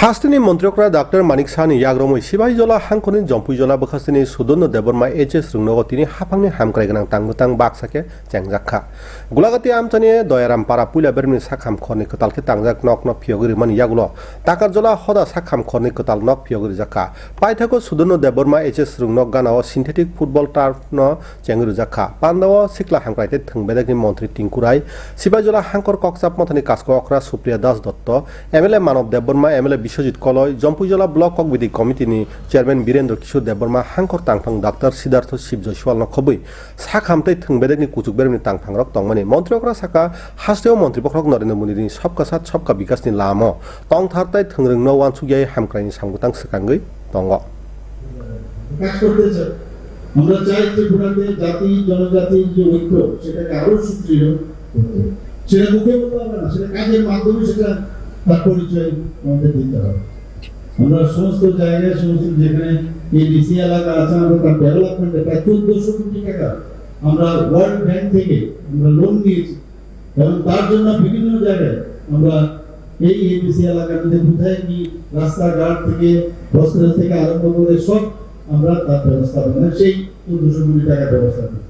ಹಾಸ್ತಿನಿ ಮಂತ್ರಿಯೊಕ್ರ ಡಾಕ್ಟರ್ ಮಾನಿಕ್ ಸಾನಿ ಯಾಗ್ರಮೈ ಸಿಬಾಯಿ ಜೊಲ ಹಾಂಕೊನಿ ಜಂಪುಯಿ ಜೊಲ ಬಖಸ್ತಿನಿ ಸುದನ್ನ ದೇಬರ್ಮಾ ಎಚ್ ಎಸ್ ರುಂಗ್ನಗೋ ತಿನಿ ಹಾಫಾಂಗ್ನಿ ಹಾಮಕ್ರೈ ಗನಾಂ ತಾಂಗ್ ತಾಂಗ್ ಬಾಕ್ಸಾಕೆ ಚ್ಯಾಂಗ್ಜಾಕ್ಕಾ ಗುಲಾಗತಿ ಆಮ್ಚಾನಿ ದಯಾರಾಮ್ ಪಾರಾ ಪುಯ್ಲಾ ಬೆರ್ಮಿನಿ ಸಾಖಾಮ್ ಖರ್ನಿ ಕತಾಲ್ಕೆ ತಾಂಗ್ಜಾಕ್ ನಕ್ ನಕ್ ಫಿಯೋಗಿರಿ ಮನಿ ಯಾಗುಲ ತಾಕಾರ್ ಜೊಲ ಹದಾ ಸಾಖಾಮ್ ಖರ್ನಿ ಕತಾಲ್ ನಕ್ ಫಿಯೋಗಿರಿ ಜಾಕ್ಕಾ পাইথাকো সুদন্ন দেবরমা এইচ এস রুংনক গানাও সিনথেটিক ফুটবল টার্ফন চেঙ্গুরু জাখা পান্দাও সিকলা হাংক্রাইতে থংবেদাকি মন্ত্রী টিঙ্কুরাই সিবাইজলা হাংকর কক্সাপ মথানি কাজক অকরা Supriya Das Dutta M L A Manab Debbarma M L A Biswajit Kalai Jampuijala block ককবিধি কমিটিনি চেয়ারম্যান বীরেন্দ্র কিশোর দেববর্মা হাংকর তাংফাং ডাক্তার সিদ্ধার্থ শিব জয়সওয়াল খবৈ সাখামতৈ থংবেদেকনি কুচুক বেরমনি তাংফাংরক তংমানি মন্ত্রীকরা সাকা হাস্তেও মন্ত্রীপক্ষক নরেন্দ্র মোদীনি, সবকা সাথ, সবকা বিকাশনি লাম তং থারতাই থংরং ন ওয়ানসুগিয়াই হামক্রাইনি সাংগুতাং সিকাঙ্গৈ দङ কাজ করতেছে আমরা চাই ত্রিপুরাতে জাতি জনজাতির যে ঐক্য সেটাকে আরও সুদৃঢ় সেটা মুখে বলতে হবে না, সেটা কাজের মাধ্যমে সেটা তার পরিচয় আমাদের দিতে হবে। আমরা সমস্ত জায়গায়, সমস্ত যেখানে এই ডিসি এলাকা আছে আমরা ডেভেলপমেন্টে প্রায় চোদ্দশো কোটি টাকা আমরা ওয়ার্ল্ড ব্যাংক থেকে আমরা লোন নিয়েছি। এবং তার জন্য বিভিন্ন জায়গায় আমরা এই এবিসি এলাকার মধ্যে কি রাস্তাঘাট থেকে হসপিটাল থেকে আরম্ভ করে সব আমরা তার ব্যবস্থা মানে সেই চোদ্দশো কোটি টাকার ব্যবস্থা করি।